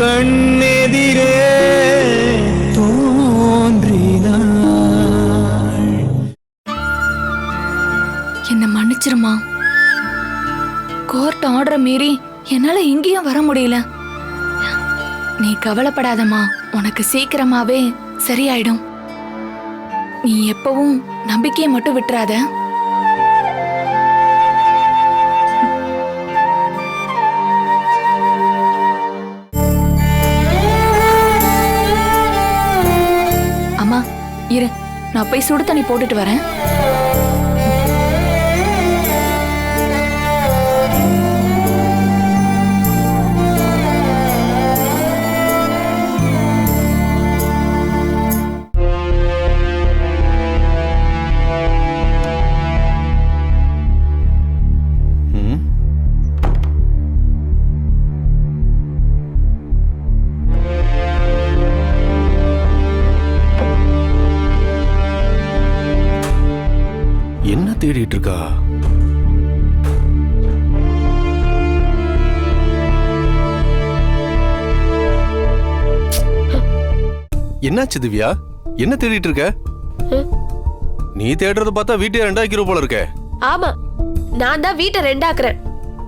கண்ணெதிரே தோன்றினாள். என்ன மன்னிச்சிருமா? கோர்ட் ஆர்டரை மீறி என்னால எங்கேயும் வர முடியல. நீ கவலைப்படாதம்மா உனக்கு சீக்கிரமாவே சரியாயிடும். நீ எப்பவும் நம்பிக்கையை மட்டும் விட்டுறாத. இரு நான் போய் சுடு தண்ணி போட்டுட்டு வரேன். தேடிட்டு இருக்கா என்னாச்சு திவ்யா? என்ன தேடிட்டு இருக்க நீ தேடுறத பார்த்தா வீட்டை ரெண்டாக்கிற போல இருக்க. ஆமா நான் தான் வீட்டை ரெண்டாக்குறேன்.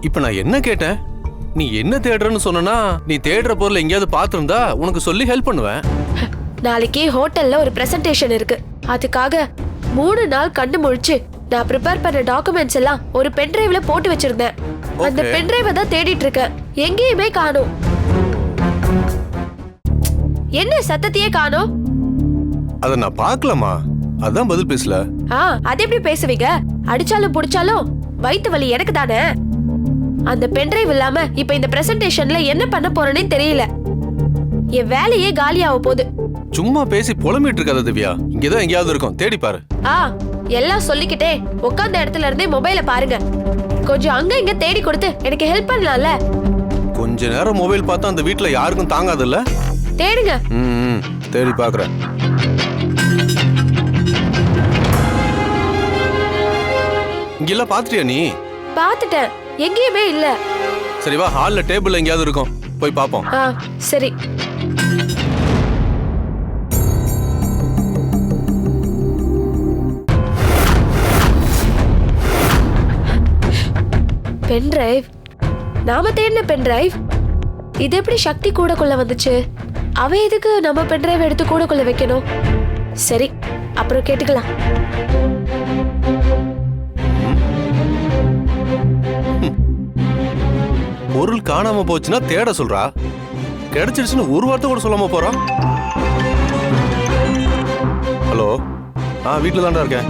இப்ப நான் என்ன கேட்டேன்? நீ என்ன தேடுறன்னு சொன்னா நீ தேடுற பொருள் எங்கேயாவது பார்த்திருந்தா உனக்கு சொல்லி ஹெல்ப் பண்ணுவேன். நாளைக்கு ஹோட்டல்ல ஒரு பிரசன்டேஷன் இருக்கு. அதுக்காக மூணு நாள் கண்ணு முழிச்சு நான் ப்ரிப்பேர் பண்ண டாக்குமெண்ட்ஸ் எல்லாம் ஒரு பென்டிரைவ்ல போட்டு வச்சிருந்தேன். அந்த Okay. பென்டிரைவை தான் தேடிட்டு இருக்கேன். எங்கேயுமே காணோம். என்ன சத்தத்தையே காணோம்? அதை நான் பார்க்கலாமா? அதான் பதில் பேசல. ஆ அது எப்படி பேசுவீங்க? அடிச்சாலும் புடிச்சாலும் வயித்து வலி எனக்கு தானே? அந்த பென்டிரைவ் இல்லாம இப்ப இந்த பிரசன்டேஷன்ல என்ன பண்ண போறேன்னு தெரியல. என் வேலையே காலியாக போகுது. சும்மா பேசி புலம்பிட்டு இருக்காத திவ்யா. இங்கதான் எங்கேயாவது இருக்கும். தேடி பாரு. ஆ எல்லாம் சொல்லிக்கிட்டே உட்கார்ந்த இடத்துல இருந்தே மொபைல பாருங்க. கொஞ்சம் அங்க இங்க தேடி கொடுத்து எனக்கு ஹெல்ப் பண்ணலாம்ல? கொஞ்ச நேரம் மொபைல் பார்த்தா அந்த வீட்ல யாருக்கும் தாங்காதுல்ல? தேடுங்க. ம், தேடி பாக்குறேன். இங்கெல்லாம் பாத்துட்டியா நீ? பார்த்துட்டேன். எங்கேயுமே இல்ல. சரி வா. ஹால்ல டேபிள்ல எங்கேயாவது இருக்கும். போய் பாப்போம் ஆ சரி. பென்டிரைவ் நாம தேடின பென்டிரைவ் இது எப்படி சக்தி கூடக்குள்ள வந்துச்சு? அவ எதுக்கு நம்ம பென் டிரைவ் எடுத்து கூடக்குள்ள வைக்கணும்? சரி அப்புறம் கேட்டுக்கலாம். பொருள் காணாம போச்சுன்னா தேட சொல்றா. கிடைச்சிருச்சுன்னு ஒரு வார்த்தை கூட சொல்லாம போறா. ஹலோ? ஆ வீட்டில் தான்டா இருக்கேன்.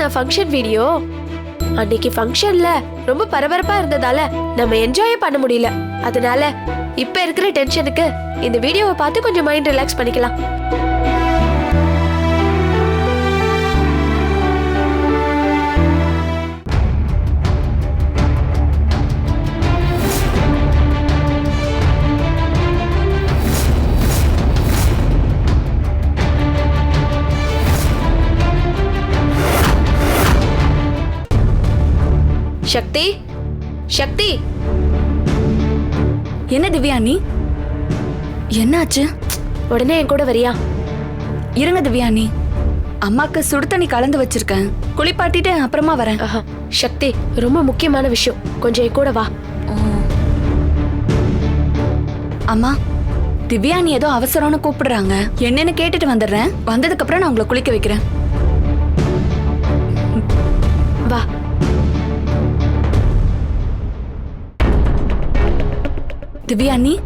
நான் ஃபங்க்ஷன் வீடியோ அன்னைக்கு ஃபங்க்ஷன்ல ரொம்ப பரபரப்பா இருந்ததால நம்ம என்ஜாயே பண்ண முடியல. அதனால இப்ப இருக்கிற டென்ஷனுக்கு இந்த வீடியோவை பார்த்து கொஞ்சம் மைண்ட் ரிலாக்ஸ் பண்ணிக்கலாம். சக்தி? சக்தி? என்ன திவ்யா நீ? என்னாச்சு? உடனே என் கூட வரியா? இருங்க திவ்யா நீ. அம்மாக்கு சுடு தண்ணி கலந்து வச்சிருக்கேன். குளிப்பாட்டிட்டு அப்புறமா வரேன். சக்தி ரொம்ப முக்கியமான விஷயம். கொஞ்சம் என் கூட வா. அம்மா திவ்யா நீ ஏதோ அவசரம்னு கூப்பிடுறாங்க. என்னன்னு கேட்டுட்டு வந்துடுறேன். வந்ததுக்கு அப்புறம் நான் உங்களை குளிக்க வைக்கிறேன். திவ்யா நீ?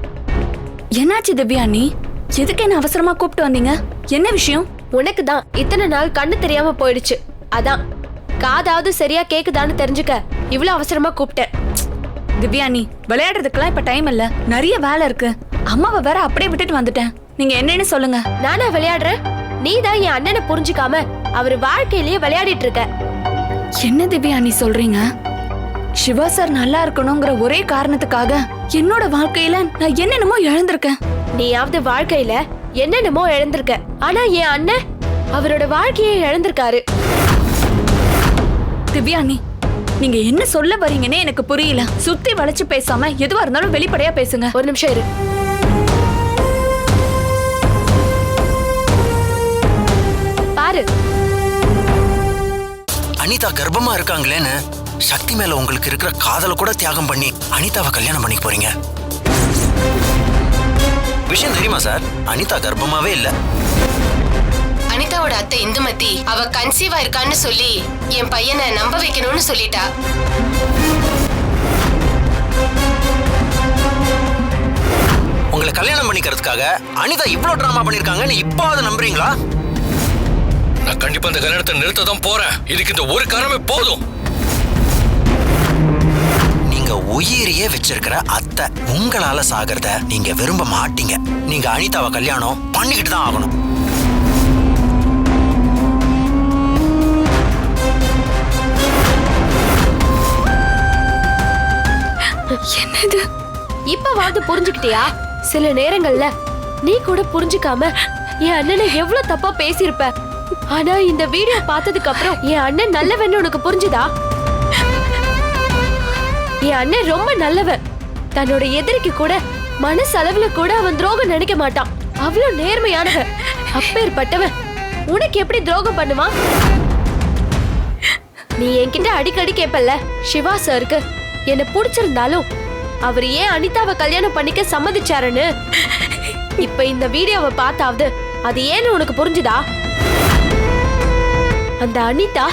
என்னாச்சு திவ்யா நீ? எதுக்கு என்ன அவசரமா கூப்பிட்டு வந்தீங்க? என்ன விஷயம்? உனக்கு தான் இத்தனை நாள் கண்ணு தெரியாம போயிடுச்சு. அதான். காதாவது சரியா கேக்குதான்னு தெரிஞ்சுக்க. இவ்வளவு அவசரமா கூப்பிட்டேன். திவ்யா நீ விளையாடுறதுக்கெல்லாம் இப்ப டைம் இல்ல. நிறைய வேலை இருக்கு. அம்மாவை வேற அப்படியே விட்டுட்டு வந்துட்டேன். நீங்க என்னன்னு சொல்லுங்க. நானா விளையாடுறேன்? நீ தான் என் அண்ணனை புரிஞ்சுக்காம அவர் வாழ்க்கையிலேயே விளையாடிட்டு இருக்க. என்ன திவ்யா நீ சொல்றீங்க? சிவா சார் நல்லா இருக்கணுங்கிற ஒரே காரணத்துக்காக என்னோட வாழ்க்கையில நான் என்னென்னமோ இழந்திருக்கேன். நீயாவது வாழ்க்கையில என்னென்னமோ இழந்திருக்க. ஆனா என் அண்ணன் அவரோட வாழ்க்கையை இழந்திருக்காரு. திவ்யா நீ நீங்க என்ன சொல்ல வரீங்கன்னே எனக்கு புரியல. சுத்தி வளைச்சு பேசாம எதுவா இருந்தாலும் வெளிப்படையா பேசுங்க. ஒரு நிமிஷம் இரு. பாரு. அனிதா கர்ப்பமா இருக்காங்களேன்னு சக்தி மேல உங்களுக்கு இருக்கிற காதலை கூட தியாகம் பண்ணி அனிதாவை கல்யாணம் பண்ணி போறீங்க. விஷயம் தெரியுமா சார்? அனிதா கர்ப்பமாவே இல்ல. அனிதாவோட அத்தை இந்துமதி அவ கன்சீவா இருக்கான்னு சொல்லி என் பையனை நம்ப வைக்கணும்னு சொல்லிட்டா. உங்களை கல்யாணம் பண்ணிக்கிறதுக்காக அனிதா இவ்வளவு டிராமா பண்ணிருக்காங்கன்னு இப்போ அதை நம்புறீங்களா? நான் கண்டிப்பா இந்த கல்யாணத்தை நிறுத்த தான் போறேன். இதுக்கு இந்த ஒரு காரணமே போதும். நீங்க உயிரையே வச்சிருக்கிற அத்தை உங்களால சாகிறத நீங்க விரும்ப மாட்டீங்க. நீங்க அனிதாவை கல்யாணம் பண்ணிக்கிட்டு தான் ஆகணும். என்னது? இப்பவாவது புரிஞ்சுக்கிட்டியா? சில நேரங்கள்ல நீ கூட புரிஞ்சுக்காம என் அண்ணனை எவ்வளவு தப்பா பேசியிருப்ப. ஆனா இந்த வீடியோ பார்த்ததுக்கு அப்புறம் என் அண்ணன் நல்லவன்னு உனக்கு புரிஞ்சுதா? என் அண்ணன் ரொம்ப நல்லவன். தன்னோட எதிரிக்கு கூட மனசளவுல கூட அவன் துரோகம் நினைக்க மாட்டான். அவ்வளவு நேர்மையானவன் அப்பேற்பட்டவன். உனக்கு எப்படி துரோகம் பண்ணுவான்? நீ என்கிட்ட அடிக்கடி கேப்பல்ல சிவா சாருக்கு. என்ன பிடிச்சிருந்தாலும் அவர் ஏன் அனிதாவை கல்யாணம் பண்ணிக்க சம்மதிச்சாருன்னு? இப்ப இந்த வீடியோவை பார்த்தாவது அது ஏன்னு உனக்கு புரிஞ்சுதா? அந்த அனிதா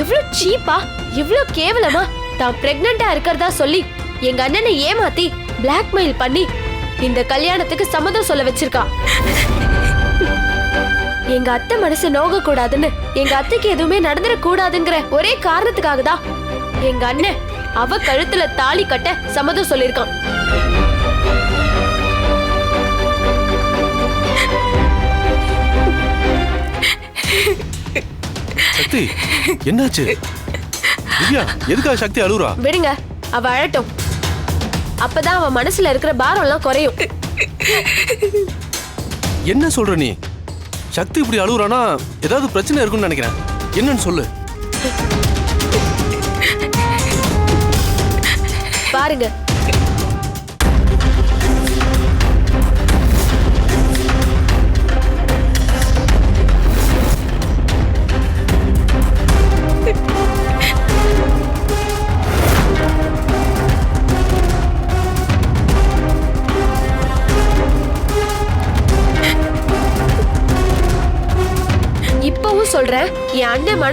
எவ்வளவு சீப்பா எவ்வளவு கேவலமா தான் பிரெக்னண்டா இருக்கிறதா சொல்லி எங்க அண்ணனை ஏமாத்தி பிளாக்மெயில் பண்ணி இந்த கல்யாணத்துக்கு சம்மதம் சொல்ல வச்சிருக்கா. எங்க அத்தை மனசு நோக கூடாதுன்னு எங்க அத்தைக்கு எதுவுமே நடந்துட கூடாதுங்கிற ஒரே காரணத்துக்காக தான் எங்க அண்ணன் அவ கழுத்துல தாலி கட்ட சம்மதம் சொல்லிருக்கான் என்னாச்சு? திவ்யா எதுக்காக சக்தி அழுகுறா விடுங்க அவ அழட்டும். அப்பதான் அவ மனசுல இருக்கிற பாரம் எல்லாம் குறையும். என்ன சொல்ற நீ? சக்தி இப்படி அழுகுறானா ஏதாவது பிரச்சனை இருக்குன்னு நினைக்கிறேன். என்னன்னு சொல்லு. பாருங்க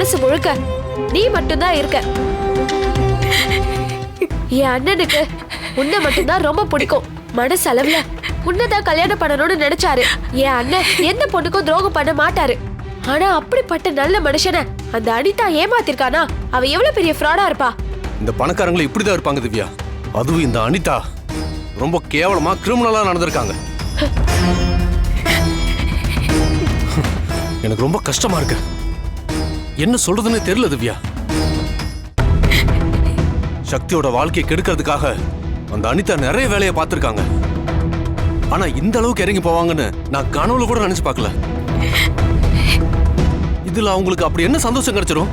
மனசு முழுக்க நீ மட்டும்தான் இருக்க. என் அண்ணனுக்கு உன்னை மட்டும்தான் ரொம்ப பிடிக்கும். மனசளவுல உன்னதான் கல்யாணம் பண்ணணும்னு நினைச்சாரு. என் அண்ணன் எந்த பொண்ணுக்கும் துரோகம் பண்ண மாட்டாரு. ஆனா அப்படிப்பட்ட நல்ல மனுஷனை அந்த அனிதா ஏமாத்திருக்கானா? அவ எவ்வளவு பெரிய ஃப்ராடா இருப்பா? இந்த பணக்காரங்களை இப்படிதான் இருப்பாங்க திவ்யா. அதுவும் இந்த அனிதா. ரொம்ப கேவலமா கிரிமினலா நடந்திருக்காங்க. எனக்கு ரொம்ப கஷ்டமா இருக்கு. என்ன சொல்றதுன்னு தெரியல திவ்யா. சக்தியோட வாழ்க்கையை கெடுக்கிறதுக்காக அந்த அனிதா நிறைய வேலையை பார்த்திருக்காங்க. ஆனா இந்த அளவுக்கு இறங்கி போவாங்கன்னு நான் கனவுல கூட நினைச்சு பார்க்கல. இதுல அவங்களுக்கு அப்படி என்ன சந்தோஷம் கிடைச்சிரும்?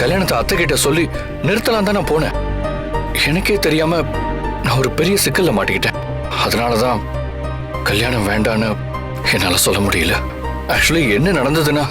கல்யாணத்தை அத்தை கிட்ட சொல்லி நிறுத்தலாம் தான் நான் போனேன். எனக்கே தெரியாம நான் ஒரு பெரிய சிக்கல்ல மாட்டிக்கிட்டேன். அதனாலதான் கல்யாணம் வேண்டான்னு என்னால சொல்ல முடியல. ஆக்சுவலி என்ன நடந்ததுன்னா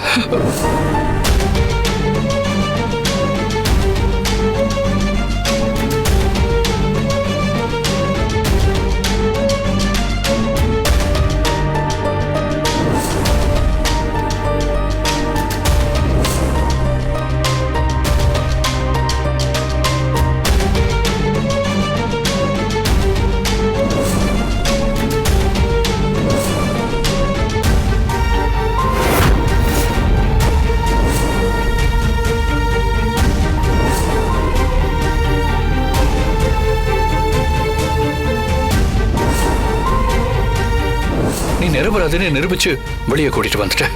நிரபராதின்னு நிரூபிச்சு வெளியே கூட்டிட்டு வந்துட்டேன்.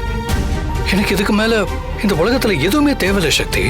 எனக்கு இதுக்கு மேல இந்த உலகத்துல எதுவுமே தேவையில்லை சக்தி.